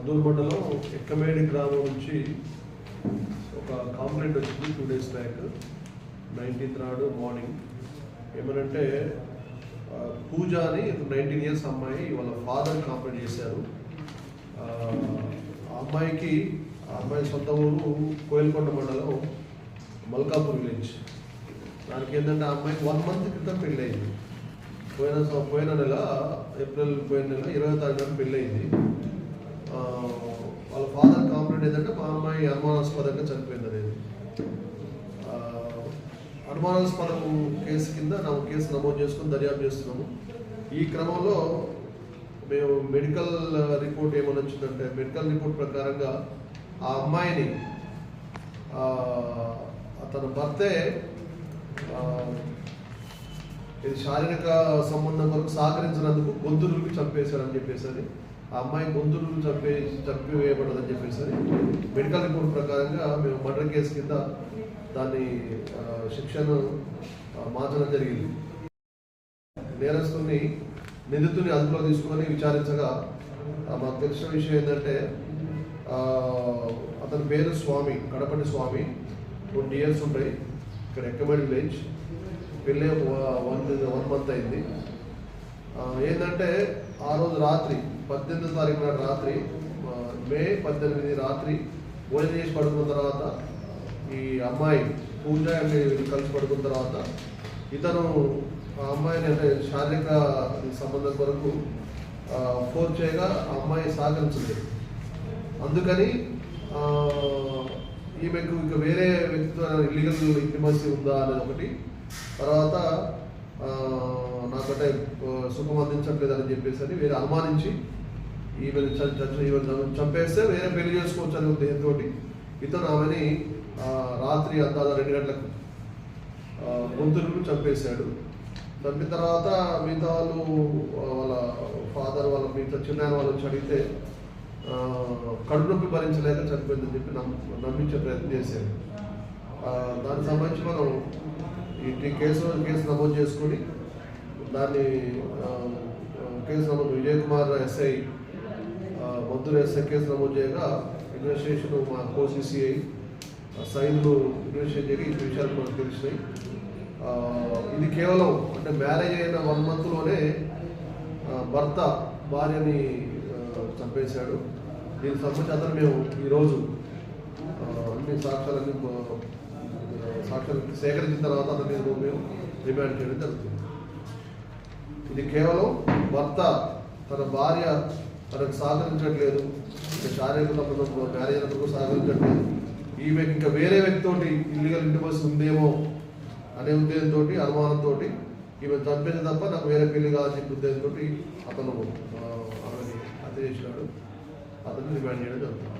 మద్దూరు మండలం ఎక్కమేడి గ్రామం నుంచి ఒక కాంప్లైంట్ వచ్చింది టూ డేస్ బ్యాక్ నైన్టీన్త్ నాడు మార్నింగ్ ఏమనంటే పూజ అని నైన్టీన్ ఇయర్స్ అమ్మాయి వాళ్ళ ఫాదర్ కాంప్లైంట్ చేశారు. ఆ అమ్మాయికి ఆ అమ్మాయి సొంత ఊరు కోయిల్కొండ మండలం మల్కాపూర్ విలేజ్. దానికి ఏంటంటే ఆ అమ్మాయికి వన్ మంత్ క్రితం పెళ్ళయింది. పోయిన పోయిన నెల ఏప్రిల్ పోయిన నెల ఇరవై తారీఖున పెళ్ళయింది. వాళ్ళ ఫాదర్ కాంప్లైంట్ ఏంటంటే మా అమ్మాయి అనుమానాస్పదంగా చనిపోయింది అనేది. ఆ, అనుమానాస్పదం కేసు కింద నా కేసు నమోదు చేసుకుని దర్యాప్తు చేస్తున్నాము. ఈ క్రమంలో మేము మెడికల్ రిపోర్ట్ ఏమైనా వచ్చిందంటే మెడికల్ రిపోర్ట్ ప్రకారంగా ఆ అమ్మాయిని తన భర్తే ఇది శారీరక సంబంధం వరకు సహకరించినందుకు గొంతురుకి చంపేశారని చెప్పేసి అని ఆ అమ్మాయి గొంతురులు చంపే చంపివేయబడదని చెప్పేసి మెడికల్ రిపోర్ట్ ప్రకారంగా మేము మర్డర్ కేసు కింద దాన్ని శిక్షను మార్చడం జరిగింది. నేరస్తుని నిందితుని అదుపులో తీసుకొని విచారించగా మాకు తెలిసిన విషయం ఏంటంటే అతని పేరు స్వామి కడపటి స్వామి. ట్వంటీ ఇయర్స్ ఉంటాయి ఇక్కడ ఎక్కబడి విలేజ్. పెళ్ళి వన్ వన్ మంత్ అయింది. ఏంటంటే ఆ రోజు రాత్రి పద్దెనిమిది తారీఖు నాడు రాత్రి మే పద్దెనిమిది రాత్రి భోజనం చేసి పడుకున్న తర్వాత ఈ అమ్మాయి పూజ అంటే కలిసి పడుకున్న తర్వాత ఇతను ఆ అమ్మాయిని అంటే శారీరక సంబంధం కొరకు ఫోన్ చేయగా ఆ అమ్మాయి సహకరించింది. అందుకని ఈమెకు ఇక వేరే వ్యక్తితో ఇల్లీగల్ ఇంటిమసీ ఉందా అనేది ఒకటి. తర్వాత నాకంటే సుఖం అందించట్లేదని చెప్పేసి అని వేరే అనుమానించి ఈమెను చ- ఈమెను చంపేస్తే వేరే పెళ్ళి చేసుకోవచ్చు అని ఉద్దేశంతో ఇతను ఆమెని రాత్రి అందాల రెండు గంటలకు ఆ, చంపేశాడు. చంపిన తర్వాత మిగతా వాళ్ళు వాళ్ళ ఫాదర్ వాళ్ళ మిగతా చిన్న వాళ్ళు వచ్చి అడిగితే కడుపు నొప్పి భరించలేక చనిపోయిందని చెప్పి నమ్ నమ్మించే ప్రయత్నం చేశాడు. దానికి సంబంధించి మనం ఈ కేసు కేసు నమోదు చేసుకొని దాన్ని కేసు నమోదు విజయ్ కుమార్ ఎస్ఐ ఆ, మద్దూరు ఎస్ఐ కేసు నమోదు చేయగా ఇన్వెస్టిగేషన్ మా కోసిసిఐ సైన్లు ఇన్వెస్టిగేట్ చేయగా ఈ విషయాలు మనకు తెలిసినాయి. ఇది కేవలం అంటే మ్యారేజ్ అయిన వన్ మంత్లోనే భర్త భార్యని చంపేశాడు. దీనికి సంబంధించి అతను మేము ఈరోజు అన్ని సాక్ష్యాలన్నీ సాక్ష్యాలు సేకరించిన తర్వాత అతని మేము రిమాండ్ చేయడం జరుగుతుంది. ఇది కేవలం భర్త తన భార్య తనకు సహకరించట్లేదు ఇంకా శారీరక సంబంధం మ్యారేజ్ అయినప్పుడు సహకరించట్లేదు ఈమెకి ఇంకా వేరే వ్యక్తితోటి ఇల్లీగల్ ఇంటిమస్ ఉందేమో అనే ఉద్దేశంతో అనుమానంతో ఈమె చంపేది తప్ప నాకు వేరే పెళ్ళి కాదని చెప్పి ఉద్దేశంతో అతను ఆమెని హత్య చేసినాడు. అతన్ని రిమాండ్ చేయడం జరుగుతుంది.